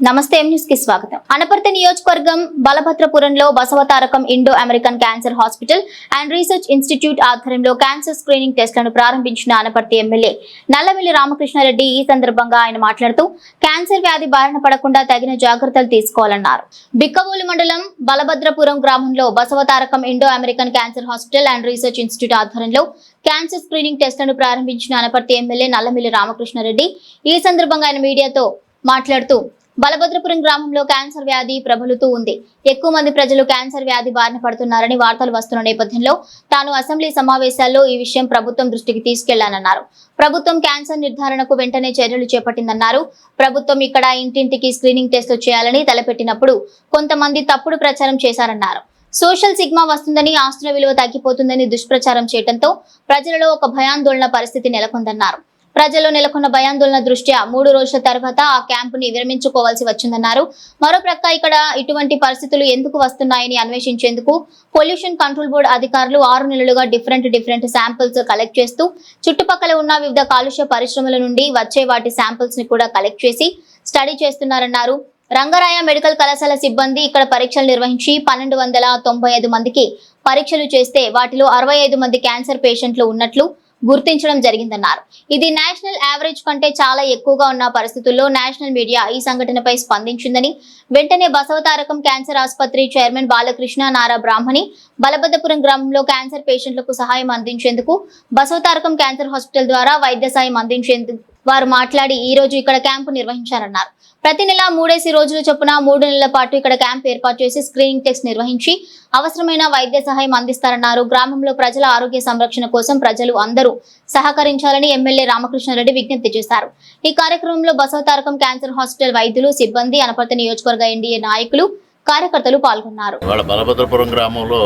నమస్తే ఎం న్యూస్కి స్వాగతం. అనపర్తి నియోజకవర్గం బలభద్రపురంలో Basavatarakam Indo American cancer hospital and research institute ఆధ్వర్యంలో క్యాన్సర్ స్క్రీనింగ్ టెస్టులను ప్రారంభించిన అనపర్తి ఎమ్మెల్యే నల్లమిల్లి రామకృష్ణారెడ్డి ఈ సందర్భంగా ఆయన మాట్లాడుతూ క్యాన్సర్ వ్యాధి బారిన పడకుండా తగిన జాగ్రత్తలు తీసుకోవాలన్నారు. బిక్కవోలు మండలం బలభద్రపురం గ్రామంలో Basavatarakam Indo American cancer hospital and research institute ఆధ్వర్యంలో క్యాన్సర్ స్క్రీనింగ్ టెస్టులను ప్రారంభించిన అనపర్తి ఎమ్మెల్యే నల్లమిల్లి రామకృష్ణారెడ్డి ఈ సందర్భంగా ఆయన మీడియాతో మాట్లాడుతూ బలభద్రపురం గ్రామంలో క్యాన్సర్ వ్యాధి ప్రబలుతూ ఉంది. ఎక్కువ మంది ప్రజలు క్యాన్సర్ వ్యాధి బారిన పడుతున్నారని వార్తలు వస్తున్న నేపథ్యంలో తాను అసెంబ్లీ సమావేశాల్లో ఈ విషయం ప్రభుత్వం దృష్టికి తీసుకెళ్ళానన్నారు. ప్రభుత్వం క్యాన్సర్ నిర్ధారణకు వెంటనే చర్యలు చేపట్టిందన్నారు. ప్రభుత్వం ఇక్కడ ఇంటింటికి స్క్రీనింగ్ టెస్టులు చేయాలని తలపెట్టినప్పుడు కొంతమంది తప్పుడు ప్రచారం చేశారన్నారు. సోషల్ సిగ్మా వస్తుందని ఆస్తుల విలువ తగ్గిపోతుందని దుష్ప్రచారం చేయడంతో ప్రజలలో ఒక భయాందోళన పరిస్థితి నెలకొందన్నారు. ప్రజల్లో నెలకొన్న భయాందోళన దృష్ట్యా మూడు రోజుల తర్వాత ఆ క్యాంపుని విరమించుకోవాల్సి వచ్చిందన్నారు. మరోప్రక్క ఇక్కడ ఇటువంటి పరిస్థితులు ఎందుకు వస్తున్నాయని అన్వేషించేందుకు పొల్యూషన్ కంట్రోల్ బోర్డు అధికారులు ఆరు నెలలుగా డిఫరెంట్ డిఫరెంట్ శాంపిల్స్ కలెక్ట్ చేస్తూ చుట్టుపక్కల ఉన్న వివిధ కాలుష్య పరిశ్రమల నుండి వచ్చే వాటి శాంపిల్స్ని కూడా కలెక్ట్ చేసి స్టడీ చేస్తున్నారన్నారు. రంగరాయ మెడికల్ కళాశాల సిబ్బంది ఇక్కడ పరీక్షలు నిర్వహించి పన్నెండు వందల తొంభై ఐదు మందికి పరీక్షలు చేస్తే వాటిలో అరవై ఐదు మంది క్యాన్సర్ పేషెంట్లు ఉన్నట్లు గుర్తించడం జరిగిందన్నారు. ఇది నేషనల్ యావరేజ్ కంటే చాలా ఎక్కువగా ఉన్న పరిస్థితుల్లో నేషనల్ మీడియా ఈ సంఘటనపై స్పందించిందని వెంటనే బసవతారకం క్యాన్సర్ ఆసుపత్రి చైర్మన్ బాలకృష్ణ నారా బ్రాహ్మణి బలభద్రపురం గ్రామంలో క్యాన్సర్ పేషెంట్లకు సహాయం అందించేందుకు బసవతారకం క్యాన్సర్ హాస్పిటల్ ద్వారా వైద్య సాయం అందించేందుకు వారు మాట్లాడి ఈ రోజు ఇక్కడ క్యాంపు నిర్వహించారన్నారు. ప్రతి నెల మూడేసి రోజుల చొప్పున మూడు నెలల పాటు ఇక్కడ క్యాంప్ ఏర్పాటు చేసి స్క్రీనింగ్ టెస్ట్ నిర్వహించి అవసరమైన వైద్య సహాయం అందిస్తారన్నారు. గ్రామంలో ప్రజల ఆరోగ్య సంరక్షణ కోసం ప్రజలు అందరూ సహకరించాలని ఎమ్మెల్యే రామకృష్ణారెడ్డి విజ్ఞప్తి చేశారు. ఈ కార్యక్రమంలో బసవతారకం క్యాన్సర్ హాస్పిటల్ వైద్యులు సిబ్బంది అనపర్తి నియోజకవర్గ ఎన్డీఏ నాయకులు కార్యకర్తలు పాల్గొన్నారు. బలభద్రపురం గ్రామంలో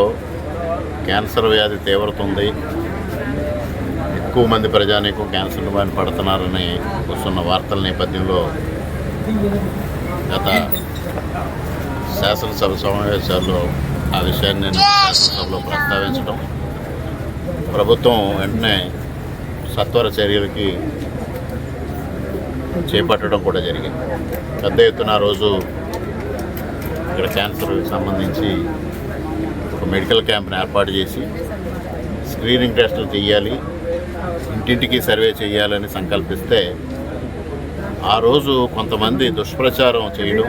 క్యాన్సర్ వ్యాధి తీవ్రత ఉంది. ఎక్కువ మంది ప్రజానీకం క్యాన్సర్ బారిన పడుతున్నారని వస్తున్న వార్తల నేపథ్యంలో గత శాసనసభ సమావేశాల్లో ఆ విషయాన్ని నేను శాసనసభలో ప్రస్తావించడం. ప్రభుత్వం వెంటనే సత్వర చర్యలకి చేపట్టడం కూడా జరిగింది. పెద్ద ఎత్తున రోజు ఇక్కడ క్యాన్సర్కి సంబంధించి ఒక మెడికల్ క్యాంప్ని ఏర్పాటు చేసి స్క్రీనింగ్ టెస్టులు చేయాలి. ఇంటింటికి సర్వే చేయాలని సంకల్పిస్తే ఆ రోజు కొంతమంది దుష్ప్రచారం చేయడం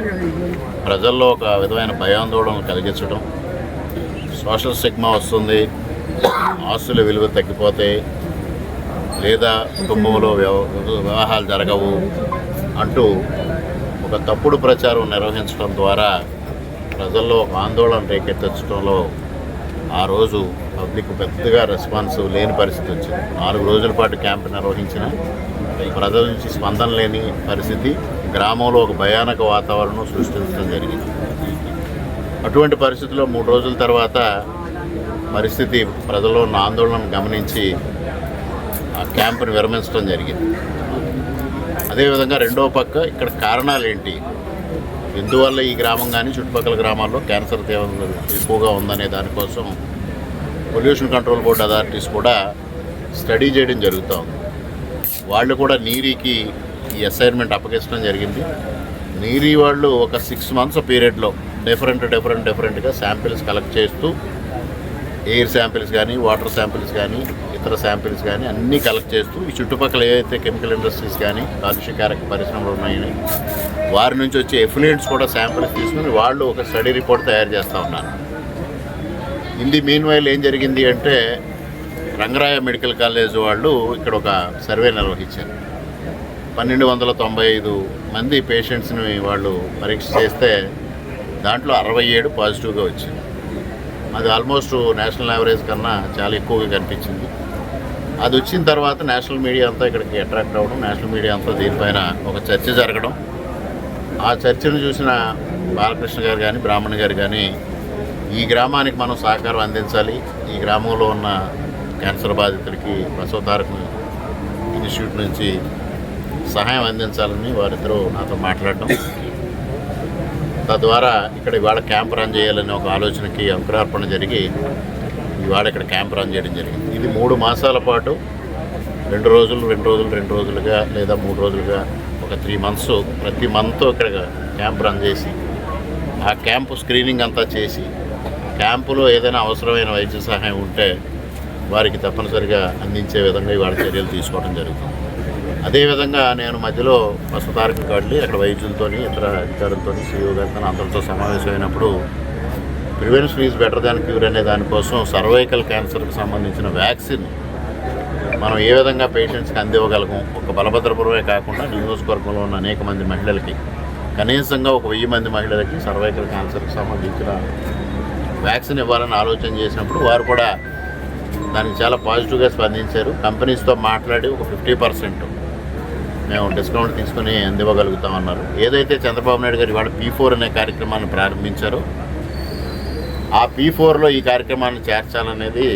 ప్రజల్లో ఒక విధమైన భయాందోళన కలిగించడం సోషల్ స్టిగ్మా వస్తుంది ఆస్తుల విలువ తగ్గిపోతాయి లేదా కుటుంబంలో వివాహాలు జరగవు అంటూ ఒక తప్పుడు ప్రచారం నిర్వహించడం ద్వారా ప్రజల్లో ఒక ఆందోళన రేకెత్తించడంలో ఆ రోజు పబ్లిక్ పెద్దగా రెస్పాన్స్ లేని పరిస్థితి వచ్చింది. నాలుగు రోజుల పాటు క్యాంప్ నిర్వహించిన ప్రజల నుంచి స్పందన లేని పరిస్థితి గ్రామంలో ఒక భయానక వాతావరణం సృష్టించడం జరిగింది. అటువంటి పరిస్థితుల్లో మూడు రోజుల తర్వాత పరిస్థితి ప్రజల్లో ఉన్న ఆందోళనను గమనించి ఆ క్యాంపును విరమించడం జరిగింది. అదేవిధంగా రెండవ పక్క ఇక్కడ కారణాలు ఏంటి? ఎందువల్ల ఈ గ్రామం కానీ చుట్టుపక్కల గ్రామాల్లో క్యాన్సర్ తీవ్రత ఎక్కువగా ఉందనే దానికోసం పొల్యూషన్ కంట్రోల్ బోర్డు అథారిటీస్ కూడా స్టడీ చేయడం జరుగుతూ ఉంది వాళ్ళు కూడా నీరీకి ఈ అసైన్మెంట్ అప్పగించడం జరిగింది. నీరీ వాళ్ళు ఒక సిక్స్ మంత్స్ పీరియడ్లో డిఫరెంట్ డిఫరెంట్ డిఫరెంట్గా శాంపిల్స్ కలెక్ట్ చేస్తూ ఎయిర్ శాంపిల్స్ కానీ వాటర్ శాంపిల్స్ కానీ ఇతర శాంపిల్స్ కానీ అన్నీ కలెక్ట్ చేస్తూ ఈ చుట్టుపక్కల ఏదైతే కెమికల్ ఇండస్ట్రీస్ కానీ కాలుష్యకారక పరిశ్రమలు ఉన్నాయని వారి నుంచి వచ్చే ఎఫిలియెంట్స్ కూడా శాంపిల్స్ తీసుకుని వాళ్ళు ఒక స్టడీ రిపోర్ట్ తయారు చేస్తూ ఉన్నారు. ఇంది మీన్ వైల్ ఏం జరిగింది అంటే రంగరాయ మెడికల్ కాలేజ్ వాళ్ళు ఇక్కడ ఒక సర్వే నిర్వహించారు. పన్నెండు వందల తొంభై ఐదు మంది పేషెంట్స్ని వాళ్ళు పరీక్ష చేస్తే దాంట్లో అరవై ఏడు పాజిటివ్గా వచ్చింది. అది ఆల్మోస్ట్ నేషనల్ యావరేజ్ కన్నా చాలా ఎక్కువగా కనిపించింది. అది వచ్చిన తర్వాత నేషనల్ మీడియా అంతా ఇక్కడికి అట్రాక్ట్ అవ్వడం నేషనల్ మీడియా అంతా దీనిపైన ఒక చర్చ జరగడం. ఆ చర్చను చూసిన బాలకృష్ణ గారు కానీ బ్రాహ్మణ్ గారు కానీ ఈ గ్రామానికి మనం సహకారం అందించాలి. ఈ గ్రామంలో ఉన్న క్యాన్సర్ బాధితులకి బసవతారక ఇన్స్టిట్యూట్ నుంచి సహాయం అందించాలని వారిద్దరూ నాతో మాట్లాడటం. తద్వారా ఇక్కడ ఇవాళ క్యాంప్ రన్ చేయాలనే ఒక ఆలోచనకి అంకురార్పణ జరిగి ఇవాళ ఇక్కడ క్యాంప్ రన్ చేయడం జరిగింది. ఇది మూడు మాసాల పాటు రెండు రోజులు రెండు రోజులు రెండు రోజులుగా లేదా మూడు రోజులుగా ఒక ఒక త్రీ మంత్స్ ప్రతి మంత్ ఇక్కడ క్యాంప్ రన్ చేసి ఆ క్యాంపు స్క్రీనింగ్ అంతా చేసి క్యాంపులో ఏదైనా అవసరమైన వైద్య సహాయం ఉంటే వారికి తప్పనిసరిగా అందించే విధంగా ఇవాళ చర్యలు తీసుకోవడం జరుగుతుంది. అదేవిధంగా నేను మధ్యలో వసతారకం కాడ్లి అక్కడ వైద్యులతో ఇతర అధికారులతో సీఓ గారితో అందరితో సమావేశమైనప్పుడు prevention is better than cure అనే దానికోసం సర్వైకల్ క్యాన్సర్కి సంబంధించిన వ్యాక్సిన్ మనం ఏ విధంగా పేషెంట్స్కి అందివ్వగలము? ఒక బలభద్రపురమే కాకుండా నియోజకవర్గంలో ఉన్న అనేక మంది మహిళలకి కనీసంగా ఒక వెయ్యి మంది మహిళలకి సర్వైకల్ క్యాన్సర్కి సంబంధించిన వ్యాక్సిన్ ఇవ్వాలని ఆలోచన చేసినప్పుడు వారు కూడా దానికి చాలా పాజిటివ్గా స్పందించారు. కంపెనీస్తో మాట్లాడి ఒక ఫిఫ్టీ పర్సెంట్ మేము డిస్కౌంట్ తీసుకుని అందివ్వగలుగుతామన్నారు. ఏదైతే చంద్రబాబు నాయుడు గారు ఇవాళ పీ ఫోర్ అనే కార్యక్రమాన్ని ప్రారంభించారో ఆ పీ ఫోర్లో ఈ కార్యక్రమాన్ని చేర్చాలనేది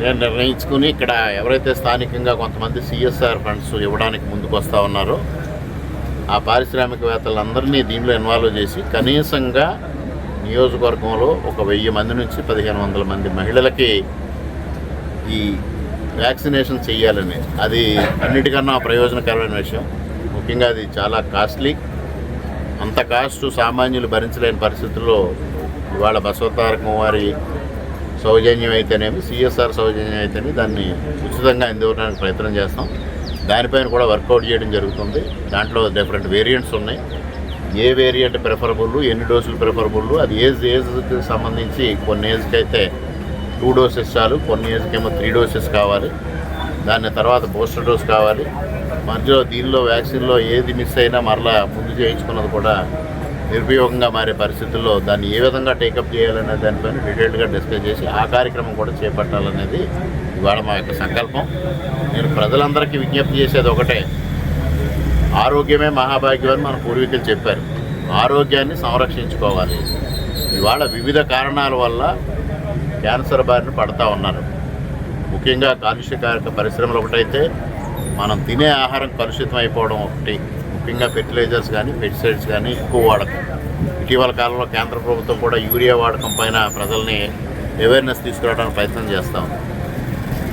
నేను నిర్ణయించుకుని ఇక్కడ ఎవరైతే స్థానికంగా కొంతమంది సిఎస్ఆర్ ఫండ్స్ ఇవ్వడానికి ముందుకు వస్తూ ఉన్నారో ఆ పారిశ్రామికవేత్తలందరినీ దీనిలో ఇన్వాల్వ్ చేసి కనీసంగా నియోజకవర్గంలో ఒక వెయ్యి మంది నుంచి పదిహేను వందల మంది మహిళలకి ఈ వ్యాక్సినేషన్ చేయాలని. అది అన్నిటికన్నా ప్రయోజనకరమైన విషయం. ముఖ్యంగా అది చాలా కాస్ట్లీ. అంత కాస్ట్ సామాన్యులు భరించలేని పరిస్థితుల్లో ఇవాళ బసవతారకం వారి సౌజన్యం అయితేనేమి సిఎస్ఆర్ సౌజన్యం అయితేనే దాన్ని ఉచితంగా అందివ్వడానికి ప్రయత్నం చేస్తాం. దానిపైన కూడా వర్కౌట్ చేయడం జరుగుతుంది. దాంట్లో డిఫరెంట్ వేరియంట్స్ ఉన్నాయి. ఏ వేరియంట్ ప్రిఫరబుల్ ఎన్ని డోసులు ప్రిఫరబుల్ అది ఏజ్ ఏజ్కి సంబంధించి కొన్ని ఏజ్కి అయితే టూ డోసెస్ చాలు కొన్ని ఏజ్కి ఏమో త్రీ డోసెస్ కావాలి. దాని తర్వాత బూస్టర్ డోస్ కావాలి. మధ్యలో దీనిలో వ్యాక్సిన్లో ఏది మిస్ అయినా మరలా ముందు చేయించుకున్నది కూడా నిరుపయోగంగా మారే పరిస్థితుల్లో దాన్ని ఏ విధంగా టేకప్ చేయాలనే దానిపైన డీటెయిల్డ్గా డిస్కస్ చేసి ఆ కార్యక్రమం కూడా చేపట్టాలనేది ఇవాళ మా యొక్క సంకల్పం. నేను ప్రజలందరికీ విజ్ఞప్తి చేసేది ఒకటే. ఆరోగ్యమే మహాభాగ్యం అని మన పూర్వీకులు చెప్పారు. ఆరోగ్యాన్ని సంరక్షించుకోవాలి. ఇవాళ వివిధ కారణాల వల్ల క్యాన్సర్ బారిన పడతా ఉన్నారు. ముఖ్యంగా కాలుష్యకారక పరిశ్రమలు ఒకటైతే మనం తినే ఆహారం కలుషితం అయిపోవడం ఒకటి. ముఖ్యంగా ఫెర్టిలైజర్స్ కానీ పెస్టిసైడ్స్ కానీ ఎక్కువ వాడకం. ఇటీవల కాలంలో కేంద్ర ప్రభుత్వం కూడా యూరియా వాడకం పైన ప్రజల్ని అవేర్నెస్ తీసుకురావడానికి ప్రయత్నం చేస్తాం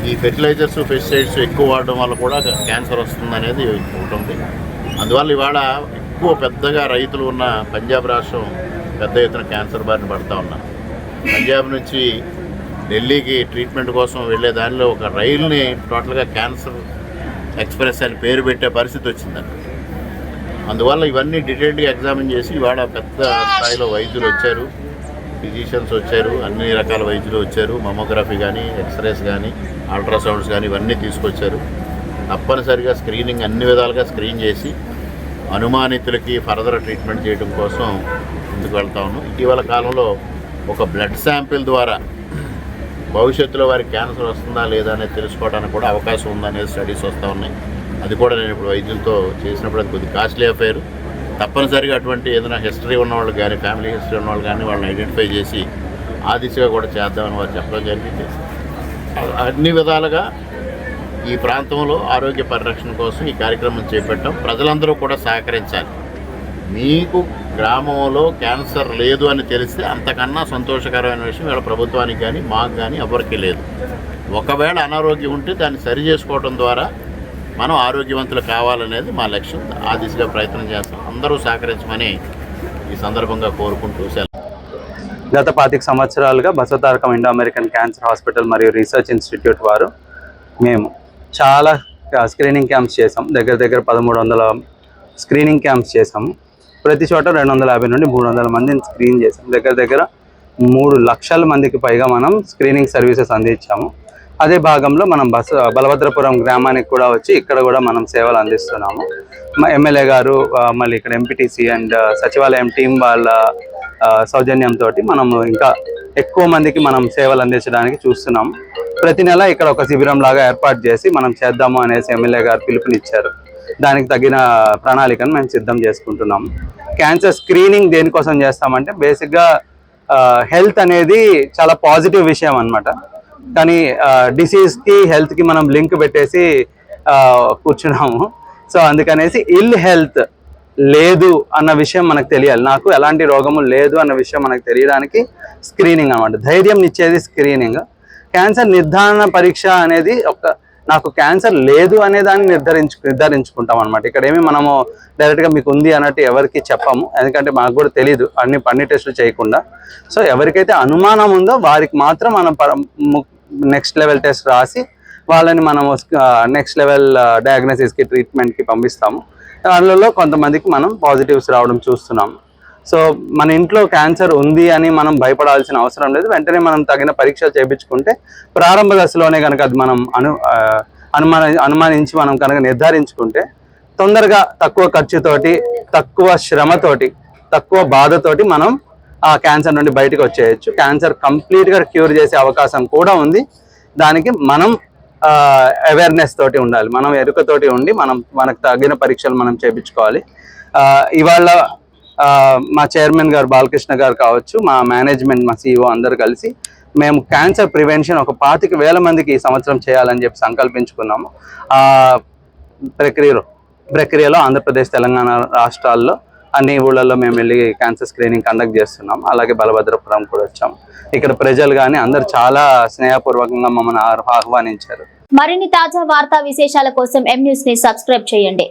ఈ ఫెర్టిలైజర్స్ పెస్టిసైడ్స్ ఎక్కువ వాడడం వల్ల కూడా క్యాన్సర్ వస్తుందనేది ఒకటి ఉంది. అందువల్ల ఇవాళ ఎక్కువ పెద్దగా రైతులు ఉన్న పంజాబ్ రాష్ట్రం పెద్ద ఎత్తున క్యాన్సర్ బారిన పడతా ఉన్నాం పంజాబ్ నుంచి ఢిల్లీకి ట్రీట్మెంట్ కోసం వెళ్ళే దానిలో ఒక రైల్ని టోటల్గా క్యాన్సర్ ఎక్స్ప్రెస్ అని పేరు పెట్టే పరిస్థితి వచ్చిందండి. అందువల్ల ఇవన్నీ డీటెయిల్డ్గా ఎగ్జామిన్ చేసి ఇవాళ పెద్ద స్థాయిలో వైద్యులు వచ్చారు ఫిజిషియన్స్ వచ్చారు అన్ని రకాల వైద్యులు వచ్చారు మమోగ్రఫీ కానీ ఎక్స్రేస్ కానీ అల్ట్రాసౌండ్స్ కానీ ఇవన్నీ తీసుకొచ్చారు. తప్పనిసరిగా స్క్రీనింగ్ అన్ని విధాలుగా స్క్రీన్ చేసి అనుమానితులకి ఫర్దర్ ట్రీట్మెంట్ చేయడం కోసం ముందుకు వెళ్తాను ఇటీవల కాలంలో ఒక బ్లడ్ శాంపిల్ ద్వారా భవిష్యత్తులో వారికి క్యాన్సర్ వస్తుందా లేదా అనేది తెలుసుకోవడానికి కూడా అవకాశం ఉందనేది స్టడీస్ వస్తూ ఉన్నాయి. అది కూడా నేను ఇప్పుడు వైద్యులతో చేసినప్పుడు అది కొద్దిగా కాస్ట్లీ అఫైర్ తప్పనిసరిగా అటువంటి ఏదైనా హిస్టరీ ఉన్నవాళ్ళు కానీ ఫ్యామిలీ హిస్టరీ ఉన్నవాళ్ళు కానీ వాళ్ళని ఐడెంటిఫై చేసి ఆ దిశగా కూడా చేద్దామని వారు చెప్పడం జరిగింది. అన్ని విధాలుగా ఈ ప్రాంతంలో ఆరోగ్య పరిరక్షణ కోసం ఈ కార్యక్రమం చేపట్టాం. ప్రజలందరూ కూడా సహకరించాలి. మీకు గ్రామంలో క్యాన్సర్ లేదు అని తెలిస్తే అంతకన్నా సంతోషకరమైన విషయం వీళ్ళ ప్రభుత్వానికి కానీ మాకు కానీ ఎవరికీ లేదు. ఒకవేళ అనారోగ్యం ఉంటే దాన్ని సరి చేసుకోవడం ద్వారా మనం ఆరోగ్యవంతులు కావాలనేది మా లక్ష్యం. ఆ దిశగా ప్రయత్నం చేస్తాం. అందరూ సహకరించమని ఈ సందర్భంగా కోరుకుంటూ సెలవు. గత పాతిక సంవత్సరాలుగా Basavatarakam Indo American cancer hospital మరియు రీసెర్చ్ ఇన్స్టిట్యూట్ వారు మేము చాలా స్క్రీనింగ్ క్యాంప్స్ చేసాం. దగ్గర దగ్గర పదమూడు వందల స్క్రీనింగ్ క్యాంప్స్ చేసాము ప్రతి చోట రెండు వందల యాభై నుండి మూడు వందల మందిని స్క్రీన్ చేసాం. దగ్గర దగ్గర మూడు లక్షల మందికి పైగా మనం స్క్రీనింగ్ సర్వీసెస్ అందించాము. అదే భాగంలో మనం బస్ బలభద్రపురం గ్రామానికి కూడా వచ్చి ఇక్కడ కూడా మనం సేవలు అందిస్తున్నాము. మా ఎమ్మెల్యే గారు మళ్ళీ ఇక్కడ ఎంపీటీసీ అండ్ సచివాలయం టీం వాళ్ళ సౌజన్యంతో మనము ఇంకా ఎక్కువ మందికి మనం సేవలు అందించడానికి చూస్తున్నాం. ప్రతి నెల ఇక్కడ ఒక శిబిరం లాగా ఏర్పాటు చేసి మనం చేద్దాము అనేసి ఎమ్మెల్యే గారు పిలుపునిచ్చారు. దానికి తగిన ప్రణాళికను మేము సిద్ధం చేసుకుంటున్నాం. క్యాన్సర్ స్క్రీనింగ్ దేనికోసం చేస్తామంటే బేసిక్గా హెల్త్ అనేది చాలా పాజిటివ్ విషయం అనమాట కానీ డిసీజ్కి హెల్త్కి మనం లింక్ పెట్టేసి కూర్చున్నాము. సో అందుకనేసి ఇల్ హెల్త్ లేదు అన్న విషయం మనకు తెలియాలి. నాకు ఎలాంటి రోగము లేదు అన్న విషయం మనకు తెలియడానికి స్క్రీనింగ్ అన్నమాట. ధైర్యం ఇచ్చేది స్క్రీనింగ్ క్యాన్సర్ నిర్ధారణ పరీక్ష అనేది ఒక నాకు క్యాన్సర్ లేదు అనే దాన్ని నిర్ధారించు నిర్ధారించుకుంటాం అనమాట ఇక్కడ ఏమి మనము డైరెక్ట్గా మీకు ఉంది అన్నట్టు ఎవరికి చెప్పము. ఎందుకంటే మాకు కూడా తెలియదు అన్ని అన్ని టెస్టులు చేయకుండా. సో ఎవరికైతే అనుమానం ఉందో వారికి మాత్రం మనం నెక్స్ట్ లెవెల్ టెస్ట్ రాసి వాళ్ళని మనము నెక్స్ట్ లెవెల్ డయాగ్నోసిస్కి ట్రీట్మెంట్కి పంపిస్తాము. వాళ్ళలో కొంతమందికి మనం పాజిటివ్స్ రావడం చూస్తున్నాం. సో మన ఇంట్లో క్యాన్సర్ ఉంది అని మనం భయపడాల్సిన అవసరం లేదు. వెంటనే మనం తగిన పరీక్షలు చేయించుకుంటే ప్రారంభ దశలోనే కనుక అది మనం అను అనుమాన అనుమానించి మనం కనుక నిర్ధారించుకుంటే తొందరగా తక్కువ ఖర్చుతోటి తక్కువ శ్రమతోటి తక్కువ బాధతోటి మనం ఆ క్యాన్సర్ నుండి బయటకు వచ్చేయచ్చు. క్యాన్సర్ కంప్లీట్గా క్యూర్ చేసే అవకాశం కూడా ఉంది. దానికి మనం అవేర్నెస్ తోటి ఉండాలి. మనం ఎరుకతోటి ఉండి మనం మనకు తగిన పరీక్షలు మనం చేయించుకోవాలి ఇవాళ మా చైర్మన్ గారు బాలకృష్ణ గారు కావచ్చు మా మేనేజ్మెంట్ మా సిఇఓ అందరు కలిసి మేము క్యాన్సర్ ప్రివెన్షన్ ఒక పాతిక వేల మందికి ఈ సంవత్సరం చేయాలని చెప్పి సంకల్పించుకున్నాము. ఆ ప్రక్రియలో ప్రక్రియలో ఆంధ్రప్రదేశ్ తెలంగాణ రాష్ట్రాల్లో అన్ని ఊళ్ళల్లో మేము వెళ్ళి క్యాన్సర్ స్క్రీనింగ్ కండక్ట్ చేస్తున్నాం అలాగే బలభద్రపురం కూడా వచ్చాము. ఇక్కడ ప్రజలు కానీ అందరు చాలా స్నేహపూర్వకంగా మమ్మల్ని ఆహ్వానించారు. మరిన్ని తాజా వార్తా విశేషాల కోసం ఎం న్యూస్ని సబ్స్క్రైబ్ చేయండి.